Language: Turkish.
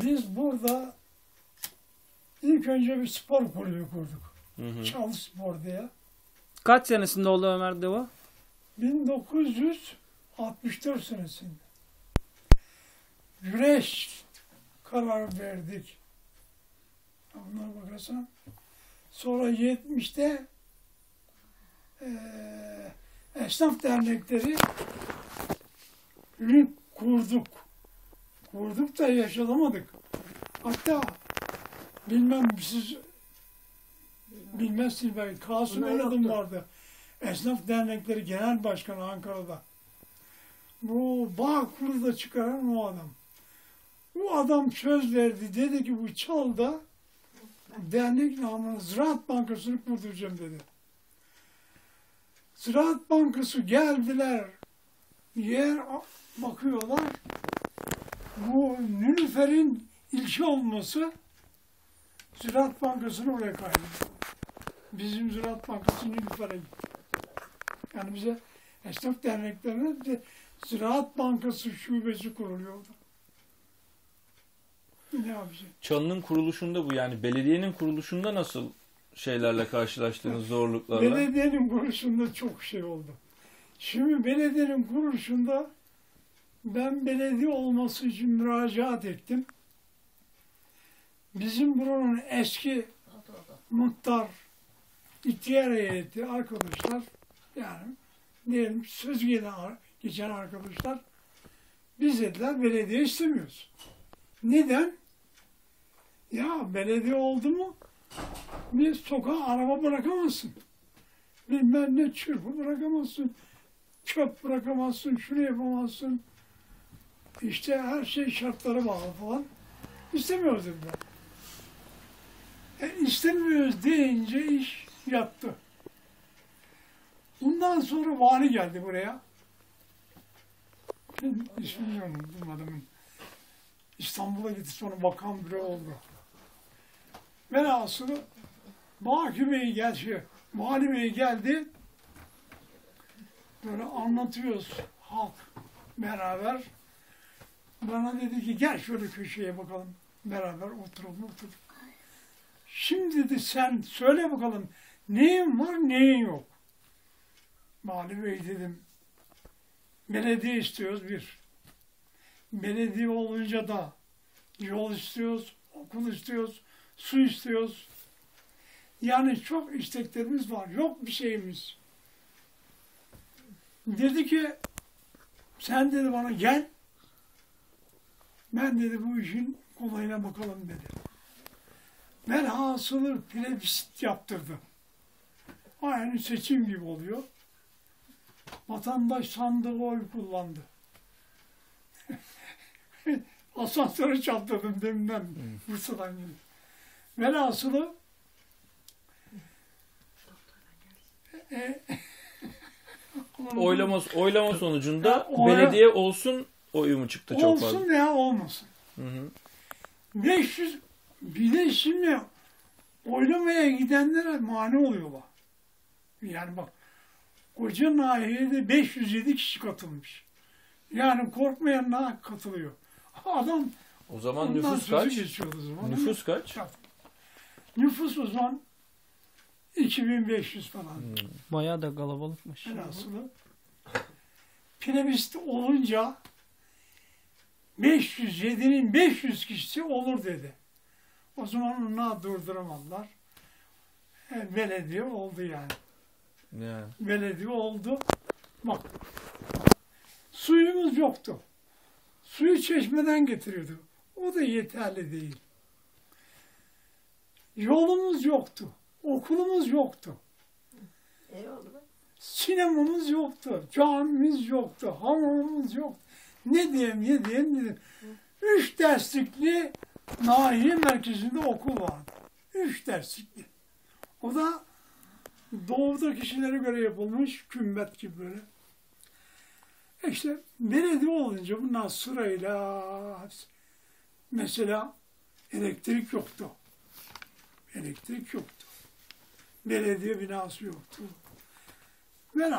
Biz burada ilk önce bir spor kulübü kurduk. Hı hı. Çalı Spor diye. Kaç senesinde oldu Ömer de bu? 1964 senesinde. Güreş karar verdik. Ona bakarsan. Sonra 70'te eee esnaf dernekleri kurduk. Kurduk da yaşalamadık. Hatta bilmem siz bilmezsiniz belki. Kasım yoktu. vardı. Esnaf Dernekleri Genel Başkanı Ankara'da. Bu Bağkur'da çıkaran o adam. Bu adam söz verdi. Dedi ki bu çalda dernek namına Ziraat Bankası'nı kurduracağım dedi. Ziraat Bankası geldiler. Yer bakıyorlar. Bu Nülüfer'in ilçe olması Ziraat Bankası'nı oraya kaydı. Bizim Ziraat Bankası Nilüfer'e. Yani bize esnaf derneklerine bize Ziraat Bankası şubesi kuruluyordu. Ne yapacağız? Çalının kuruluşunda bu yani belediyenin kuruluşunda nasıl şeylerle karşılaştığınız zorluklarla? Belediyenin kuruluşunda çok şey oldu. Şimdi belediyenin kuruluşunda ben belediye olması için müracaat ettim. Bizim buranın eski muhtar, ihtiyar heyeti arkadaşlar yani diyelim söz geçen arkadaşlar biz dediler belediye istemiyoruz. Neden? Ya belediye oldu mu bir sokağa araba bırakamazsın. Bilmem ne çırpı bırakamazsın. Çöp bırakamazsın, şunu yapamazsın. İşte her şey şartlara bağlı falan. İstemiyoruz dediler. E, istemiyoruz deyince iş yattı. Bundan sonra vali geldi buraya. İsmini unuttum adamın. İstanbul'a gitti sonra bakan biri oldu. Velhasılı Baki Bey gel şey, Vali Bey geldi. Böyle anlatıyoruz halk beraber. Bana dedi ki gel şöyle köşeye bakalım. Beraber oturalım oturduk. Şimdi dedi sen söyle bakalım neyin var neyin yok. Vali Bey dedim. Belediye istiyoruz bir. Belediye olunca da yol istiyoruz, okul istiyoruz, su istiyoruz. Yani çok isteklerimiz var. Yok bir şeyimiz. Dedi ki sen dedi bana gel. Ben dedi bu işin kolayına bakalım dedi. Velhasılı plebisit yaptırdı. Aynı seçim gibi oluyor. Vatandaş sandığı oy kullandı. Asansöre çarptırdım deminden Bursa'dan gelip. Velhasılı e, Oylama, oylama sonucunda oya- belediye olsun oyu mu çıktı çok fazla? olsun veya olmasın. Hı hı. 500 bir de şimdi oylamaya gidenlere mani oluyorlar. Yani bak koca nahiyede 507 kişi katılmış. Yani korkmayanlar katılıyor. Adam O zaman nüfus kaç? o zaman. Nüfus kaç? Nüfus o zaman 2500 falan. Bayağı da kalabalıkmış. Velhasılı olunca 507'nin 500 kişisi olur dedi. O zaman onlar durduramadılar. E, belediye oldu yani. Yani. Belediye oldu. Bak suyumuz yoktu. Suyu çeşmeden getiriyordu. O da yeterli değil. Yolumuz yoktu. Okulumuz yoktu. Eyvallah. Sinemamız yoktu, camimiz yoktu, hamamımız yoktu. Ne diyeyim, ne diyeyim, ne diyeyim. Üç derslikli nahiye merkezinde okul vardı. Üç derslikli. O da doğuda kişilere göre yapılmış kümbet gibi böyle. İşte belediye olunca bunlar sırayla mesela elektrik yoktu. Elektrik yoktu. Belediye binası yoktu. Velhasıl